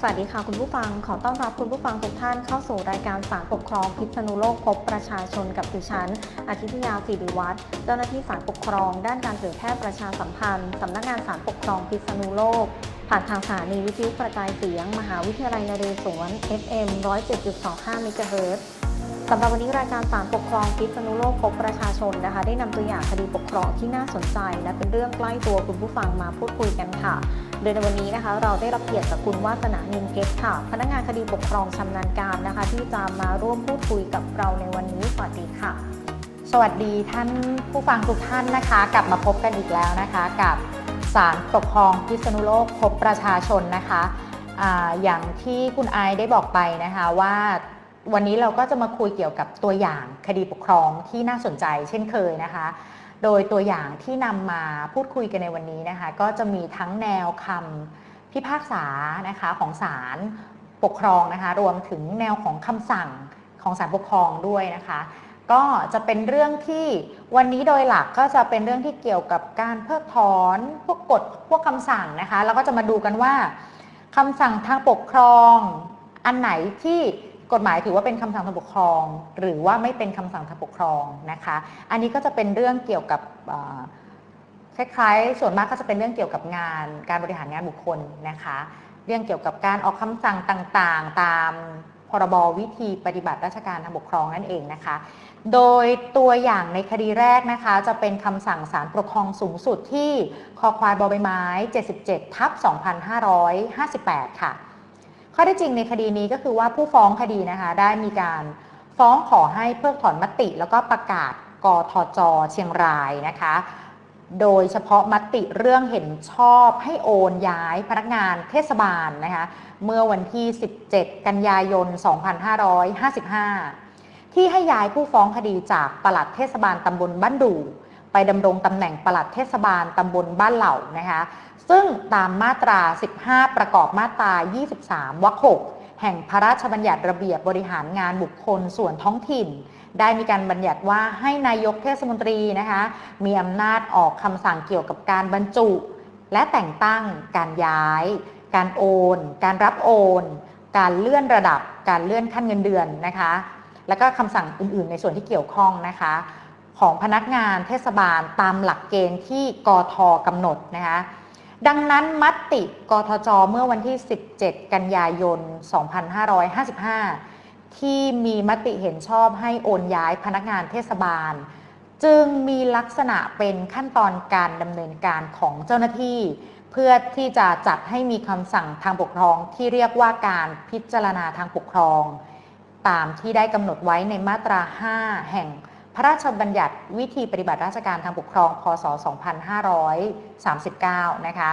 สวัสดีค่ะคุณผู้ฟัง ขอต้อนรับคุณผู้ฟังทุกท่านเข้าสู่รายการสารปกครองพิษณุโลกพบประชาชนกับดิฉัน อาทิตยาศิริวัฒน์เจ้าหน้าที่สารปกครอง ด้านการเผยแพร่ประชาสัมพันธ์สำนักงานสารปกครองพิษณุโลก ผ่านทางสถานีวิทยุกระจายเสียง มหาวิทยาลัยนเรศวร FM 107.25เมกะเฮิรตซ์ สำหรับวันนี้รายการสารปกครองพิษณุโลกพบประชาชนนะคะ ได้นำตัวอย่างคดีปกครองที่น่าสนใจและเป็นเรื่องใกล้ตัวคุณผู้ฟังมาพูดคุยกันค่ะ โดยในวันนี้นะคะ เราได้รับเกียรติจากคุณวาสนานินเกตค่ะ พนักงานคดีปกครองชำนาญการนะคะ ที่จะมาร่วมพูดคุยกับเราในวันนี้สวัสดีค่ะ สวัสดีท่านผู้ฟังทุกท่านนะคะ กลับมาพบกันอีกแล้วนะคะ กับสารปกครองพิษณุโลกพบประชาชนนะคะออย่างที่คุณไอได้บอกไปนะคะว่า วันนี้เราก็จะมาคุยเกี่ยวกับตัวอย่างคดีปกครองที่น่าสนใจเช่นเคยนะคะ โดยตัวอย่างที่นำมาพูดคุยกันในวันนี้นะคะ ก็จะมีทั้งแนวคำพิพากษานะคะของศาลปกครองนะคะ รวมถึงแนวของคำสั่งของศาลปกครองด้วยนะคะ ก็จะเป็นเรื่องที่วันนี้โดยหลักก็จะเป็นเรื่องที่เกี่ยวกับการเพิกถอนพวกกฎพวกคำสั่งนะคะ แล้วก็จะมาดูกันว่าคำสั่งทางปกครองอันไหนที่ กฎหมายถือว่าเป็นคำสั่งทางปกครอง หรือว่าไม่เป็นคำสั่งทางปกครองนะคะ อันนี้ก็จะเป็นเรื่องเกี่ยวกับคล้ายๆ ส่วนมากก็จะเป็นเรื่องเกี่ยวกับงาน การบริหารงานบุคคลนะคะ เรื่องเกี่ยวกับการออกคำสั่งต่างๆ ตามพรบวิธีปฏิบัติราชการทางปกครองนั่นเองนะคะ โดยตัวอย่างในคดีแรกนะคะ จะเป็นคำสั่งศาลปกครองสูงสุดที่คอควายบอใบไม้ 77 ทับ 2558 ค่ะ ข้อท็จจริงในคดีนี้ก็คือว่าผู้ฟ้องคดีนะคะได้มีการฟ้องขอให้เพิกถอนมติ แล้วก็ประกาศกทจ เชียงรายนะคะ โดยเฉพาะมติเรื่องเห็นชอบให้โอนย้ายพนักงานเทศบาลนะคะเมื่อวันที่ 17 กันยายน 2555 ที่ให้ย้ายผู้ฟ้องคดีจากปลัดเทศบาลตำบลบ้านดู่ ไปดำรงตำแหน่งปลัดเทศบาลตำบลบ้านเหล่านะคะซึ่งตามมาตรา 15 ประกอบมาตรา 23 วรรค 6 แห่งพระราชบัญญัติระเบียบบริหารงานบุคคลส่วนท้องถิ่น ได้มีการบัญญัติว่าให้นายกเทศมนตรีนะคะมีอำนาจออกคำสั่งเกี่ยวกับการบรรจุ และแต่งตั้ง การย้าย การโอน การรับโอน การเลื่อนระดับ การเลื่อนขั้นเงินเดือนนะคะ แล้วก็คำสั่งอื่น ๆ ในส่วนที่เกี่ยวข้องนะคะ ของพนักงานเทศบาลตามหลักเกณฑ์ที่กทกำหนดนะคะดังนั้นมติกทจเมื่อวันที่ 17 กันยายน 2555 ที่มีมติเห็นชอบให้โอนย้ายพนักงานเทศบาล จึงมีลักษณะเป็นขั้นตอนการดำเนินการของเจ้าหน้าที่ เพื่อที่จะจัดให้มีคำสั่งทางปกครองที่เรียกว่าการพิจารณาทางปกครอง ตามที่ได้กำหนดไว้ในมาตรา 5 แห่ง ระราชบัญญัติวิธีปฏิบัติราชการทางปกครอง พศ 2539 นะคะ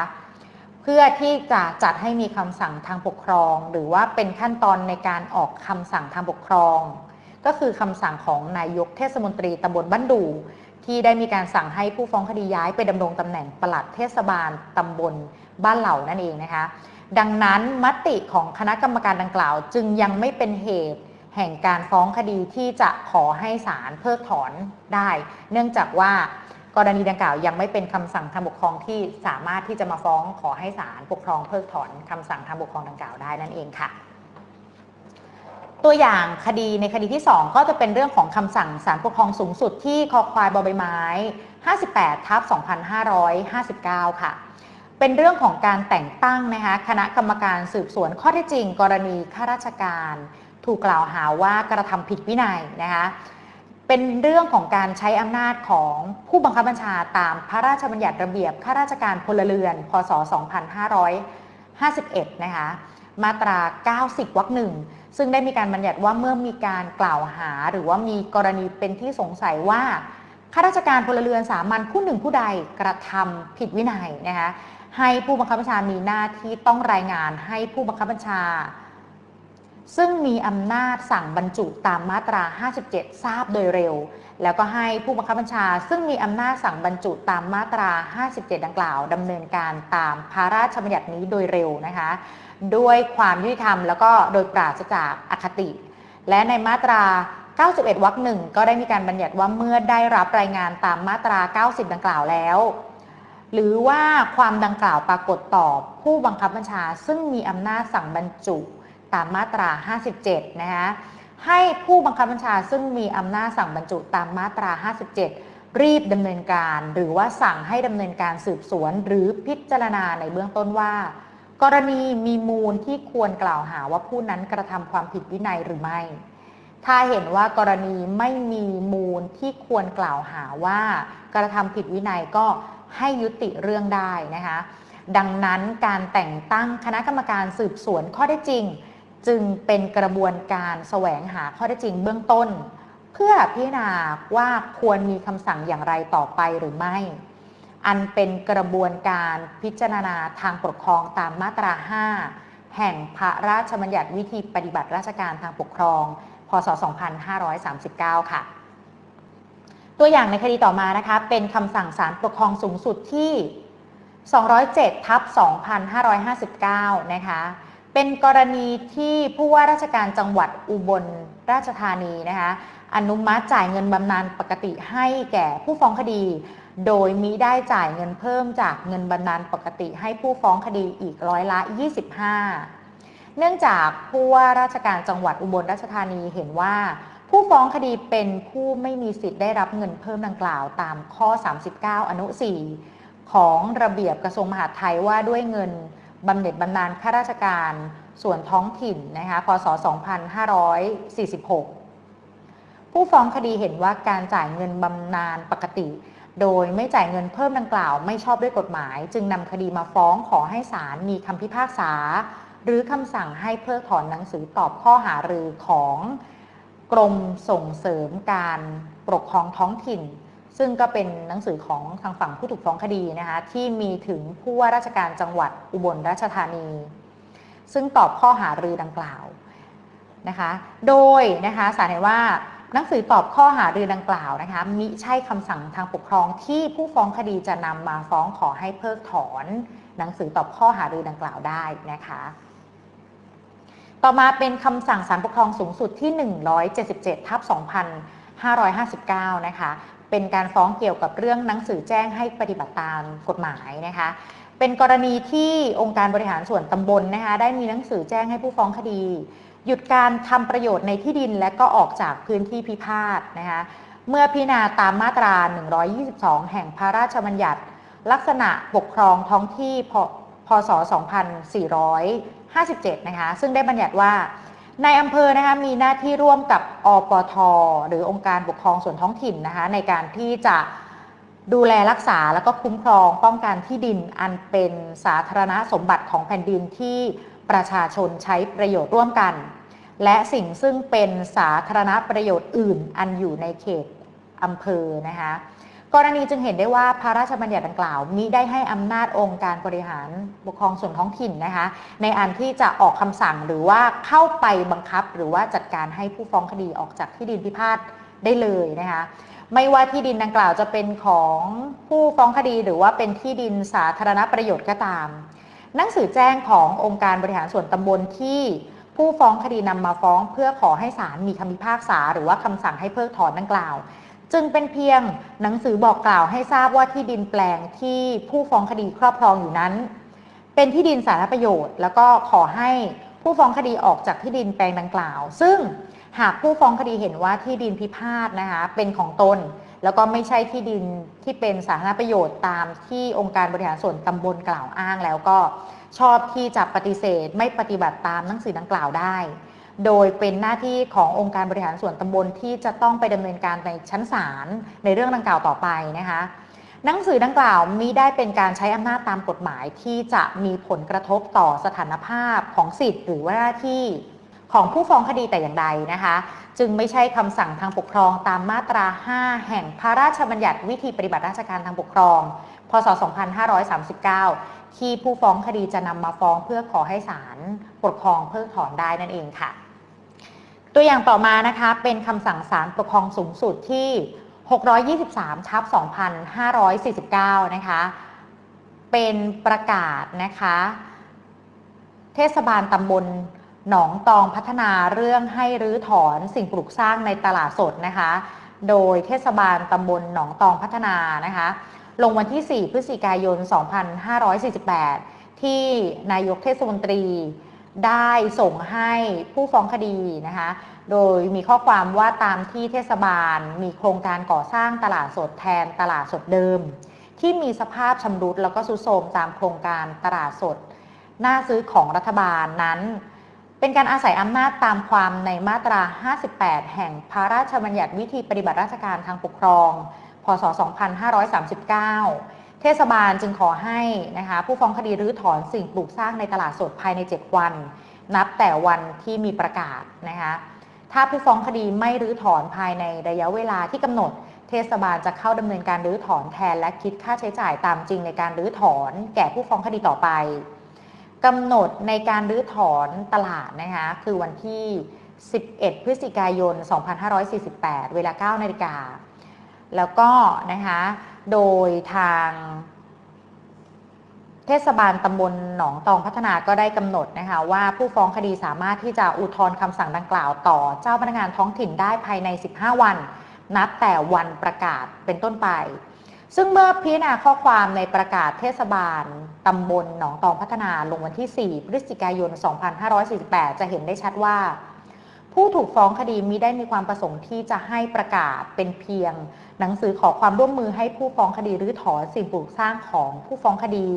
เพื่อที่จะจัดให้มีคำสั่งทางปกครอง หรือว่าเป็นขั้นตอนในการออกคำสั่งทางปกครอง ก็คือคำสั่งของนายกเทศมนตรีตำบลบ้านดูที่ได้มีการสั่งให้ผู้ฟ้องคดีย้ายไปดำรงตำแหน่งปลัดเทศบาลตำบลบ้านเหล่านั่นเองนะคะ ดังนั้นมติของคณะกรรมการดังกล่าวจึงยังไม่เป็นเหตุ แห่งการฟ้องคดีที่จะขอให้ศาลเพิกถอนได้ เนื่องจากว่ากรณีดังกล่าวยังไม่เป็นคำสั่งทางปกครองที่สามารถที่จะมาฟ้องขอให้ศาลปกครองเพิกถอนคำสั่งทางปกครองดังกล่าวได้นั่นเองค่ะ ตัวอย่างคดีในคดีที่ 2 ก็จะเป็นเรื่องของคำสั่งศาลปกครองสูงสุดที่คอควายบอใบไม้ 58ทับ2559 ค่ะ เป็นเรื่องของการแต่งตั้งนะคะคณะกรรมการสืบสวนข้อเท็จจริง กรณีข้าราชการ ถูกกล่าวหาว่ากระทำผิดวินัยนะคะเป็นเรื่องของการใช้อำนาจของผู้บังคับบัญชาตามพระราชบัญญัติระเบียบข้าราชการพลเรือน พศ 2551 นะคะมาตรา 90 วรรคหนึ่งซึ่งได้มีการบัญญัติว่าเมื่อมีการกล่าวหา หรือว่ามีกรณีเป็นที่สงสัยว่าข้าราชการพลเรือนสามัญผู้หนึ่งผู้ใดกระทำผิดวินัยนะคะให้ผู้บังคับบัญชามีหน้าที่ต้องรายงานให้ผู้บังคับบัญชา ซึ่งมีอำนาจสั่งบรรจุตามมาตรา 57 ทราบโดยเร็ว แล้วก็ให้ผู้บังคับบัญชา ซึ่งมีอำนาจสั่งบรรจุตามมาตรา 57 ดังกล่าวดำเนินการตามพระราชบัญญัตินี้โดยเร็วนะคะ ด้วยความยุติธรรมแล้วก็โดยปราศจากอคติ และในมาตรา 91 วรรคหนึ่งก็ได้มีการบัญญัติว่าเมื่อได้รับรายงานตามมาตรา 90 ดังกล่าวแล้วหรือว่าความดังกล่าวปรากฏต่อผู้บังคับบัญชา ซึ่งมีอำนาจสั่งบรรจุ ตามมาตรา 57 นะคะให้ผู้บังคับบัญชาซึ่งมีอำนาจสั่งบรรจุตามมาตรา 57 รีบดำเนินการ หรือว่าสั่งให้ดำเนินการสืบสวน หรือพิจารณาในเบื้องต้นว่า กรณีมีมูลที่ควรกล่าวหาว่าผู้นั้นกระทำความผิดวินัยหรือไม่ ถ้าเห็นว่ากรณีไม่มีมูลที่ควรกล่าวหาว่ากระทำผิดวินัยก็ให้ยุติเรื่องได้นะคะ ดังนั้นการแต่งตั้งคณะกรรมการสืบสวนข้อได้จริง จึงเป็นกระบวนการแสวงหาข้อได้จริงเบื้องต้น เพื่อพิจารณาว่าควรมีคำสั่งอย่างไรต่อไปหรือไม่ อันเป็นกระบวนการพิจารณาทางปกครองตามมาตรา 5 แห่งพระราชบัญญัติวิธีปฏิบัติราชการทางปกครอง พศ 2539 ค่ะ ตัวอย่างในคดีต่อมานะคะเป็นคำสั่งศาลปกครองสูงสุดที่ 207ทับ2559 นะคะ เป็นกรณีที่ผู้ว่าราชการจังหวัดอุบลราชธานีนะคะอนุมัติจ่ายเงินบำนาญปกติให้แก่ผู้ฟ้องคดี โดยมิได้จ่ายเงินเพิ่มจากเงินบำนาญปกติให้ผู้ฟ้องคดีอีกร้อยละ 25 เนื่องจากผู้ว่าราชการจังหวัดอุบลราชธานีเห็นว่า ผู้ฟ้องคดีเป็นผู้ไม่มีสิทธิ์ได้รับเงินเพิ่มดังกล่าวตามข้อ 39 อนุ 4 ของระเบียบกระทรวงมหาดไทยว่าด้วยเงิน บำเหน็จบำนาญข้าราชการส่วนท้องถิ่นนะคะพศ 2546 ผู้ฟ้องคดีเห็นว่าการจ่ายเงินบำนาญปกติ โดยไม่จ่ายเงินเพิ่มดังกล่าว ไม่ชอบด้วยกฎหมาย จึงนำคดีมาฟ้องขอให้ศาลมีคำพิพากษา หรือคำสั่งให้เพิกถอนหนังสือตอบข้อหารือของกรมส่งเสริมการปกครองท้องถิ่น ซึ่งก็เป็นหนังสือของทางฝั่งผู้ถูกฟ้องคดีนะคะที่มีถึงผู้ว่าราชการจังหวัดอุบลราชธานี ซึ่งตอบข้อหารือดังกล่าวนะคะโดยนะคะศาลเห็นว่าหนังสือตอบข้อหารือดังกล่าวนะคะมิใช่คำสั่งทางปกครองที่ผู้ฟ้องคดีจะนำมาฟ้องขอให้เพิกถอน หนังสือตอบข้อหารือดังกล่าวได้นะคะต่อมาเป็นคำสั่งศาลปกครองสูงสุดที่ 177ทับ2559 นะคะ เป็นการฟ้องเกี่ยวกับเรื่องหนังสือแจ้งให้ปฏิบัติตามกฎหมายนะคะ เป็นกรณีที่องค์การบริหารส่วนตำบลนะคะได้มีหนังสือแจ้งให้ผู้ฟ้องคดี หยุดการทำประโยชน์ในที่ดินและก็ออกจากพื้นที่พิพาทนะคะเมื่อพิจารณาตามมาตรา 122 แห่งพระราชบัญญัติ ลักษณะปกครองท้องที่พพศ 2457 นะคะซึ่งได้บัญญัติว่า ในอำเภอนะคะมีหน้าที่ร่วมกับอปท หรือองค์การปกครองส่วนท้องถิ่นนะคะในการที่จะดูแลรักษาแล้วก็คุ้มครองป้องกันที่ดินอันเป็นสาธารณสมบัติของแผ่นดินที่ประชาชนใช้ประโยชน์ร่วมกัน และสิ่งซึ่งเป็นสาธารณประโยชน์อื่นอันอยู่ในเขตอำเภอนะคะ กรณีจึงเห็นได้ว่าพระราชบัญญัติดังกล่าวมิได้ให้อำนาจองค์การบริหารปกครองส่วนท้องถิ่นนะคะ ในอันที่จะออกคำสั่งหรือว่าเข้าไปบังคับ หรือว่าจัดการให้ผู้ฟ้องคดีออกจากที่ดินพิพาทได้เลยนะคะไม่ว่าที่ดินดังกล่าวจะเป็นของผู้ฟ้องคดี หรือว่าเป็นที่ดินสาธารณประโยชน์ก็ตาม หนังสือแจ้งขององค์การบริหารส่วนตำบลที่ผู้ฟ้องคดีนำมาฟ้องเพื่อขอให้ศาลมีคำพิพากษา หรือว่าคำสั่งให้เพิกถอนดังกล่าว จึงเป็นเพียงหนังสือบอกกล่าวให้ทราบว่าที่ดินแปลงที่ผู้ฟ้องคดีครอบครองอยู่นั้น เป็นที่ดินสาธารณประโยชน์ แล้วก็ขอให้ผู้ฟ้องคดีออกจากที่ดินแปลงดังกล่าว ซึ่งหากผู้ฟ้องคดีเห็นว่าที่ดินพิพาทนะคะเป็นของตน แล้วก็ไม่ใช่ที่ดินที่เป็นสาธารณประโยชน์ตามที่องค์การบริหารส่วนตำบลกล่าวอ้างแล้วก็ชอบที่จะปฏิเสธไม่ปฏิบัติตามหนังสือดังกล่าวได้ โดยเป็นหน้าที่ขององค์การบริหารส่วนตำบลที่จะต้องไปดำเนินการในชั้นศาลในเรื่องดังกล่าวต่อไปนะคะหนังสือดังกล่าวมิได้เป็นการใช้อำนาจตามกฎหมายที่จะมีผลกระทบต่อสถานภาพของสิทธิ์หรือว่าหน้าที่ของผู้ฟ้องคดีแต่อย่างใดนะคะ จึงไม่ใช่คำสั่งทางปกครองตามมาตรา 5 แห่งพระราชบัญญัติวิธีปฏิบัติราชการทางปกครอง พศ 2539 ที่ผู้ฟ้องคดีจะนำมาฟ้องเพื่อขอให้ศาลปกครองเพิกถอนได้นั่นเองค่ะ ตัวอย่างต่อมานะคะเป็นคำสั่งศาลปกครองสูงสุดที่ 623ทับ2549 นะคะ เป็นประกาศนะคะ เทศบาลตำบลหนองตองพัฒนาเรื่องให้รื้อถอนสิ่งปลูกสร้างในตลาดสดนะคะ โดยเทศบาลตำบลหนองตองพัฒนานะคะ ลงวันที่ 4 พฤศจิกายน 2548 ที่นายกเทศมนตรี ได้ส่งให้ผู้ฟ้องคดีนะคะ โดยมีข้อความว่าตามที่เทศบาล มีโครงการก่อสร้างตลาดสดแทนตลาดสดเดิม ที่มีสภาพชำรุดแล้วก็สุโทรมตามโครงการตลาดสด หน้าซื้อของรัฐบาลนั้น เป็นการอาศัยอำนาจตามความในมาตรา 58 แห่งพระราชบัญญัติวิธีปฏิบัติราชการทางปกครอง พศ 2539 เทศบาลจึงขอให้นะคะผู้ฟ้องคดีรื้อถอนสิ่งปลูกสร้างในตลาดสดภายใน 7 วัน นับแต่วันที่มีประกาศนะคะถ้าผู้ฟ้องคดีไม่รื้อถอนภายในระยะเวลาที่กำหนด เทศบาลจะเข้าดำเนินการรื้อถอนแทนและคิดค่าใช้จ่ายตามจริงในการรื้อถอน แก่ผู้ฟ้องคดีต่อไปกำหนดในการรื้อถอนตลาดนะคะคือวันที่ 11 พฤศจิกายน 2548 เวลา 9 นาฬิกา แล้วก็นะคะ โดยทางเทศบาลตำบลหนองตองพัฒนาก็ได้กำหนดนะคะว่าผู้ฟ้องคดีสามารถที่จะอุทธรณ์คำสั่งดังกล่าวต่อเจ้าพนักงานท้องถิ่นได้ภายใน 15 วัน นับแต่วันประกาศเป็นต้นไป ซึ่งเมื่อพิจารณาข้อความในประกาศเทศบาลตำบลหนองตองพัฒนาลงวันที่ 4 พฤศจิกายน 2548 จะเห็นได้ชัดว่า ผู้ถูกฟ้องคดีมิได้มีความประสงค์ที่จะให้ประกาศเป็นเพียง หนังสือขอความร่วมมือให้ผู้ฟ้องคดีรื้อถอนสิ่งปลูกสร้างของผู้ฟ้องคดี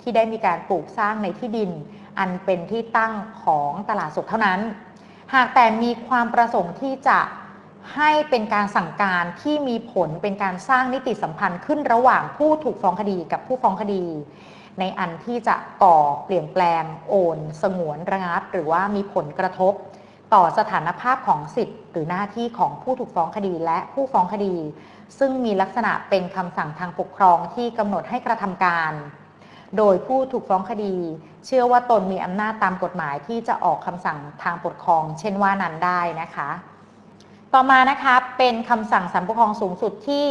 ที่ได้มีการปลูกสร้างในที่ดิน อันเป็นที่ตั้งของตลาดสดเท่านั้น หากแต่มีความประสงค์ที่จะให้เป็นการสั่งการที่มีผลเป็นการสร้างนิติสัมพันธ์ขึ้นระหว่างผู้ถูกฟ้องคดีกับผู้ฟ้องคดี ในอันที่จะก่อเปลี่ยนแปลงโอน สงวนระงับ หรือว่ามีผลกระทบ ต่อสถานภาพของสิทธิ์หรือหน้าที่ของผู้ถูกฟ้องคดีและผู้ฟ้องคดี ซึ่งมีลักษณะเป็นคำสั่งทางปกครองที่กำหนดให้กระทำการ โดยผู้ถูกฟ้องคดี เชื่อว่าตนมีอำนาจตามกฎหมายที่จะออกคำสั่งทางปกครอง เช่นว่านั้นได้นะคะ ต่อมานะคะเป็นคำสั่งศาลปกครองสูงสุดที่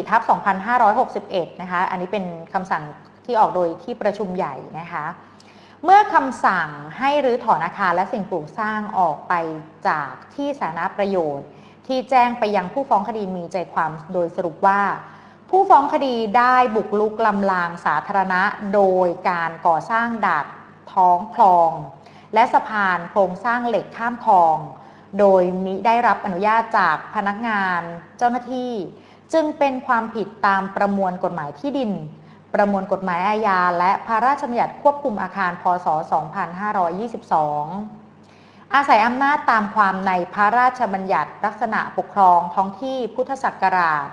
104ทับ2561 นะคะ อันนี้เป็นคำสั่งที่ออกโดยที่ประชุมใหญ่นะคะ เมื่อคำสั่งให้รื้อถอนอาคารและสิ่งปลูกสร้างออกไปจากที่สาธารณประโยชน์ ที่แจ้งไปยังผู้ฟ้องคดีมีใจความโดยสรุปว่า ผู้ฟ้องคดีได้บุกลุกลำลางสาธารณะ โดยการก่อสร้างดักท้องคลอง และสะพานโครงสร้างเหล็กข้ามคลอง โดยมิได้รับอนุญาตจากพนักงานเจ้าหน้าที่ จึงเป็นความผิดตามประมวลกฎหมายที่ดิน ประมวลกฎหมายอาญาและพระราชบัญญัติควบคุมอาคาร พศ 2522 อาศัยอำนาจตามความในพระราชบัญญัติลักษณะปกครองท้องที่พุทธศักราช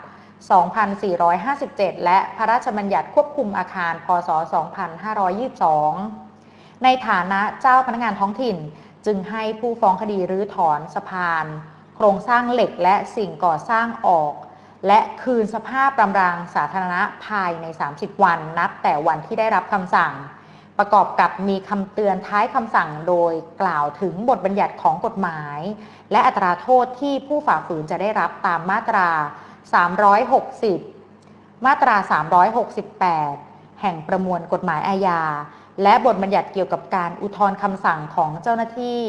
2457 และพระราชบัญญัติควบคุมอาคาร พศ 2522 ในฐานะเจ้าพนักงานท้องถิ่นจึงให้ผู้ฟ้องคดีรื้อถอนสะพาน โครงสร้างเหล็กและสิ่งก่อสร้างออก และคืนสภาพรำรางสาธารณะภายใน 30 วันนับแต่วันที่ได้รับคำสั่ง ประกอบกับมีคำเตือนท้ายคำสั่งโดยกล่าวถึงบทบัญญัติของกฎหมาย และอัตราโทษที่ผู้ฝ่าฝืนจะได้รับตามมาตรา 360 มาตรา 368 แห่งประมวลกฎหมายอาญาและบทบัญญัติเกี่ยวกับการอุทธรณ์คำสั่งของเจ้าหน้าที่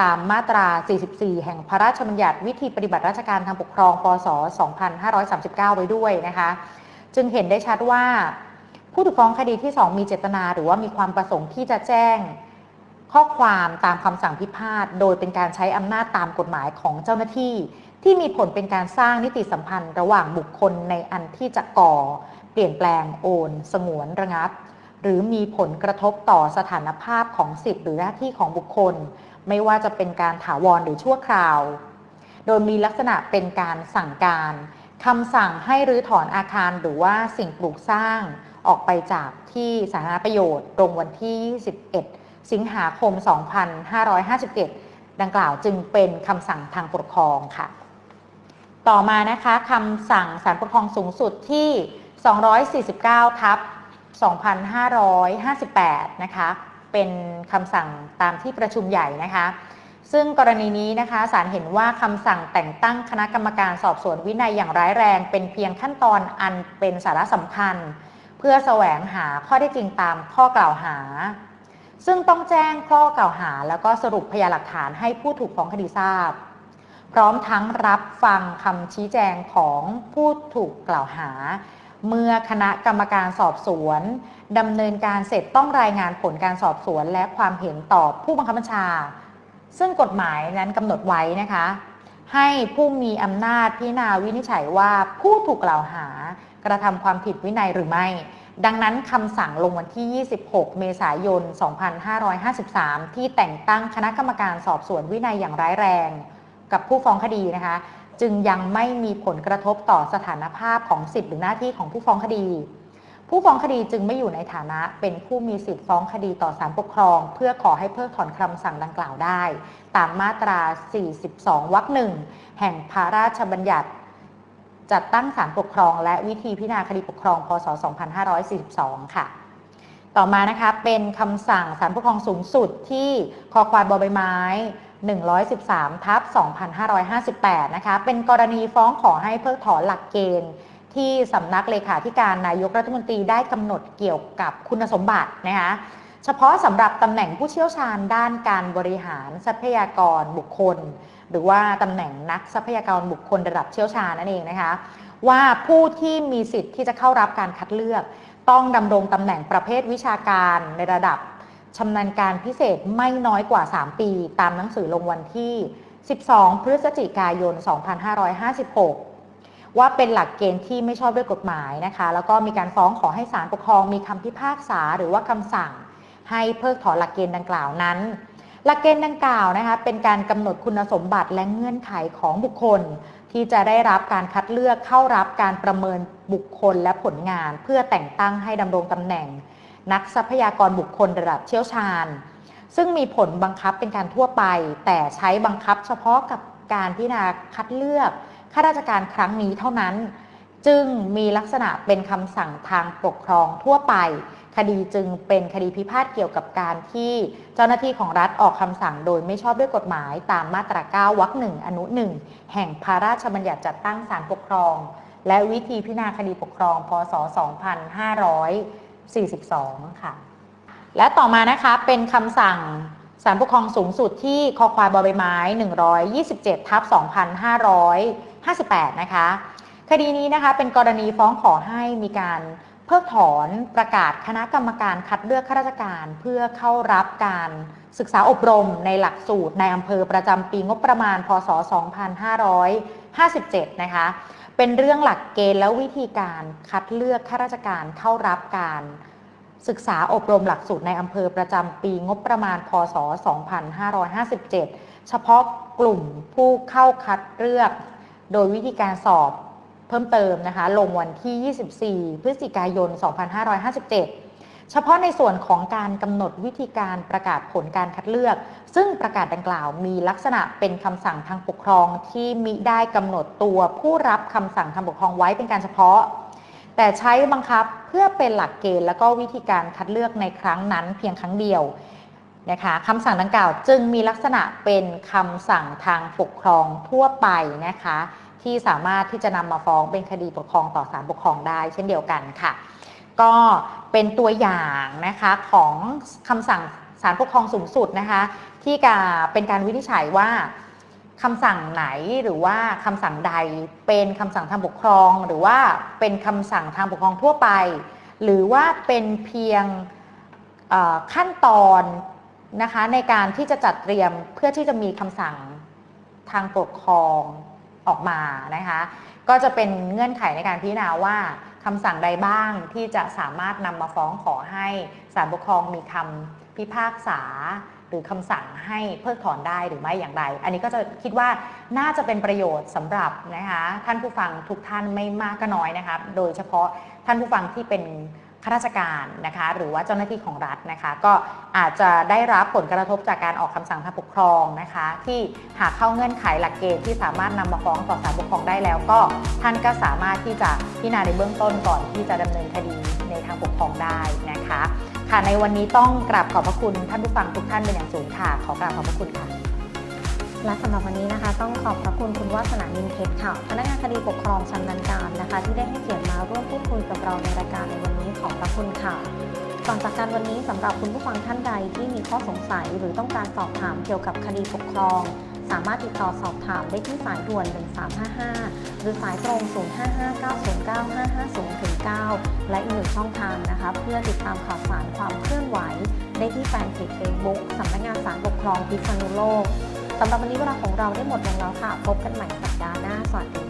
ตามมาตรา 44 แห่งพระราชบัญญัติวิธีปฏิบัติราชการทางปกครอง พศ 2539 ไว้ด้วยนะคะ จึงเห็นได้ชัดว่า ผู้ถูกฟ้องคดีที่ 2 มีเจตนา หรือว่ามีความประสงค์ที่จะแจ้งข้อความตามคำสั่งพิพาท โดยเป็นการใช้อำนาจตามกฎหมายของเจ้าหน้าที่ ที่มีผลเป็นการสร้างนิติสัมพันธ์ระหว่างบุคคลในอันที่จะก่อ เปลี่ยนแปลงโอน สงวนระงับ หรือมีผลกระทบต่อสถานภาพของสิทธิหรือหน้าที่ของบุคคล ไม่ว่าจะเป็นการถาวรหรือชั่วคราว โดยมีลักษณะเป็นการสั่งการคำสั่งให้รื้อถอนอาคารหรือว่าสิ่งปลูกสร้างออกไปจากที่สาธารณประโยชน์ตรงวันที่21สิงหาคม 2557 ดังกล่าวจึงเป็นคำสั่งทางปกครองค่ะ ต่อมานะคะคำสั่งศาลปกครองสูงสุดที่ 249 ทับ 2558 นะคะ เป็นคำสั่งตามที่ประชุมใหญ่นะคะ ซึ่งกรณีนี้นะคะศาลเห็นว่าคำสั่งแต่งตั้งคณะกรรมการสอบสวนวินัยอย่างร้ายแรง เป็นเพียงขั้นตอนอันเป็นสาระสำคัญ เพื่อแสวงหาข้อได้จริงตามข้อกล่าวหา ซึ่งต้องแจ้งข้อกล่าวหา แล้วก็สรุปพยานหลักฐานให้ผู้ถูกฟ้องคดีทราบ พร้อมทั้งรับฟังคำชี้แจงของผู้ถูกกล่าวหา เมื่อคณะกรรมการสอบสวนดำเนินการเสร็จต้องรายงานผลการสอบสวนและความเห็นต่อผู้บังคับบัญชา ซึ่งกฎหมายนั้นกำหนดไว้นะคะ ให้ผู้มีอำนาจพิจารณาวินิจฉัยว่าผู้ถูกกล่าวหากระทำความผิดวินัยหรือไม่ ดังนั้นคำสั่งลงวันที่ 26 เมษายน 2553 ที่แต่งตั้งคณะกรรมการสอบสวนวินัยอย่างร้ายแรง กับผู้ฟ้องคดีนะคะ จึงยังไม่มีผลกระทบต่อสถานภาพของสิทธิหรือหน้าที่ของผู้ฟ้องคดี ผู้ฟ้องคดีจึงไม่อยู่ในฐานะเป็นผู้มีสิทธิฟ้องคดีต่อศาลปกครอง เพื่อขอให้เพิกถอนคำสั่งดังกล่าวได้ ตามมาตรา 42 วรรคหนึ่งแห่งพระราชบัญญัติจัดตั้งศาลปกครอง และวิธีพิจารณาคดีปกครอง พศ 2542 ค่ะ ต่อมานะคะเป็นคำสั่งศาลปกครองสูงสุดที่คอควายบอใบไม้ 113ทับ2558 นะคะ เป็นกรณีฟ้องขอให้เพิกถอนหลักเกณฑ์ ที่สำนักเลขาธิการนายกรัฐมนตรีได้กำหนดเกี่ยวกับคุณสมบัตินะคะเฉพาะสำหรับตำแหน่งผู้เชี่ยวชาญด้านการบริหารทรัพยากรบุคคล หรือว่าตำแหน่งนักทรัพยากรบุคคลระดับเชี่ยวชาญนั่นเองนะคะ ว่าผู้ที่มีสิทธิ์ที่จะเข้ารับการคัดเลือก ต้องดำรงตำแหน่งประเภทวิชาการในระดับ ชำนาญการพิเศษไม่น้อยกว่า 3 ปี ตามหนังสือลงวันที่ 12 พฤศจิกายน 2556 ว่าเป็นหลักเกณฑ์ที่ไม่ชอบด้วยกฎหมายนะคะ แล้วก็มีการฟ้องขอให้ศาลปกครองมีคำพิพากษาหรือว่าคำสั่ง ให้เพิกถอนหลักเกณฑ์ดังกล่าวนั้น หลักเกณฑ์ดังกล่าวนะคะเป็นการกำหนดคุณสมบัติและเงื่อนไขของบุคคล ที่จะได้รับการคัดเลือกเข้ารับการประเมินบุคคลและผลงาน เพื่อแต่งตั้งให้ดำรงตำแหน่ง นักทรัพยากรบุคคลระดับเชี่ยวชาญ ซึ่งมีผลบังคับเป็นการทั่วไป แต่ใช้บังคับเฉพาะกับการพิจารณาคัดเลือกข้าราชการครั้งนี้เท่านั้น จึงมีลักษณะเป็นคำสั่งทางปกครองทั่วไป คดีจึงเป็นคดีพิพาทเกี่ยวกับการที่เจ้าหน้าที่ของรัฐออกคำสั่งโดยไม่ชอบด้วยกฎหมายตามมาตรา9วรรคหนึ่งอนุหนึ่งแห่งพระราชบัญญัติจัดตั้งศาลปกครอง และวิธีพิจารณาคดีปกครองพศ 42 ค่ะ และต่อมานะคะเป็นคำสั่งศาลปกครองสูงสุดที่คอควายบอใบไม้ 127 ทับ 2558 นะคะ คดีนี้นะคะเป็นกรณีฟ้องขอให้มีการเพิกถอนประกาศคณะกรรมการคัดเลือกข้าราชการเพื่อเข้ารับการศึกษาอบรมในหลักสูตรในอำเภอประจำปีงบประมาณ พศ 2557 นะคะ เป็นเรื่องหลักเกณฑ์และวิธีการคัดเลือกข้าราชการเข้ารับการศึกษาอบรมหลักสูตรในอำเภอประจำปีงบประมาณ พศ 2557 เฉพาะกลุ่มผู้เข้าคัดเลือก โดยวิธีการสอบเพิ่มเติมนะคะ ลงวันที่ 24 พฤศจิกายน 2557 เฉพาะในส่วนของการกำหนดวิธีการประกาศผลการคัดเลือก ซึ่งประกาศดังกล่าวมีลักษณะเป็นคำสั่งทางปกครองที่มิได้กำหนดตัวผู้รับคำสั่งทางปกครองไว้เป็นการเฉพาะ แต่ใช้บังคับเพื่อเป็นหลักเกณฑ์และก็วิธีการคัดเลือกในครั้งนั้นเพียงครั้งเดียวนะคะคำสั่งดังกล่าวจึงมีลักษณะเป็นคำสั่งทางปกครองทั่วไปนะคะที่สามารถที่จะนำมาฟ้องเป็นคดีปกครองต่อศาลปกครองได้เช่นเดียวกันค่ะ ก็เป็นตัวอย่างนะคะของคำสั่งศาลปกครองสูงสุดนะคะที่กาเป็นการวินิจฉัยว่าคำสั่งไหนหรือว่าคำสั่งใดเป็นคำสั่งทางปกครอง หรือว่าเป็นคำสั่งทางปกครองทั่วไป หรือว่าเป็นเพียงขั้นตอนนะคะในการที่จะจัดเตรียมเพื่อที่จะมีคำสั่งทางปกครองออกมานะคะก็จะเป็นเงื่อนไขในการพิจารณาว่า คำสั่งใดบ้างที่จะสามารถนำมาฟ้องขอให้ศาลปกครองมีคำพิพากษา หรือคำสั่งให้เพิกถอนได้หรือไม่อย่างไร อันนี้ก็จะคิดว่าน่าจะเป็นประโยชน์สำหรับนะคะท่านผู้ฟังทุกท่านไม่มากก็น้อยนะคะโดยเฉพาะท่านผู้ฟังที่เป็น ข้าราชการนะคะหรือว่าเจ้าหน้าที่ของรัฐนะคะก็อาจจะได้รับผลกระทบจากการออกคำสั่งทางปกครองนะคะ ที่หากเข้าเงื่อนไขหลักเกณฑ์ที่สามารถนำมาฟ้องต่อศาลปกครองได้แล้ว ก็ท่านก็สามารถที่จะพิจารณาในเบื้องต้นก่อนที่จะดำเนินคดีในทางปกครองได้นะคะ ค่ะในวันนี้ต้องกราบขอบพระคุณท่านผู้ฟังทุกท่านเป็นอย่างสูงค่ะขอกราบขอบพระคุณค่ะ และสำหรับวันนี้นะคะ ต้องขอบพระคุณคุณวัฒนานินเพชรค่ะ พนักงานคดีปกครองชำนาญการนะคะ ที่ได้ให้เกียรติมาร่วมพูดคุยกับเราในรายการในวันนี้ขอบพระคุณค่ะก่อนจากการวันนี้สำหรับคุณผู้ฟังท่านใดที่มีข้อสงสัยหรือต้องการสอบถามเกี่ยวกับคดีปกครอง สามารถติดต่อสอบถามได้ที่สายด่วน 1355 หรือสายตรง 055-909-550-9 และอีกหนึ่งช่องทางนะคะ เพื่อติดตามข่าวสารความเคลื่อนไหว ได้ที่แฟนเพจเฟซบุ๊กสำนักงานสารปกครองพิษณุโลก สำหรับวันนี้เวลาของเราได้หมดลงแล้วค่ะ พบกันใหม่สัปดาห์หน้า สวัสดี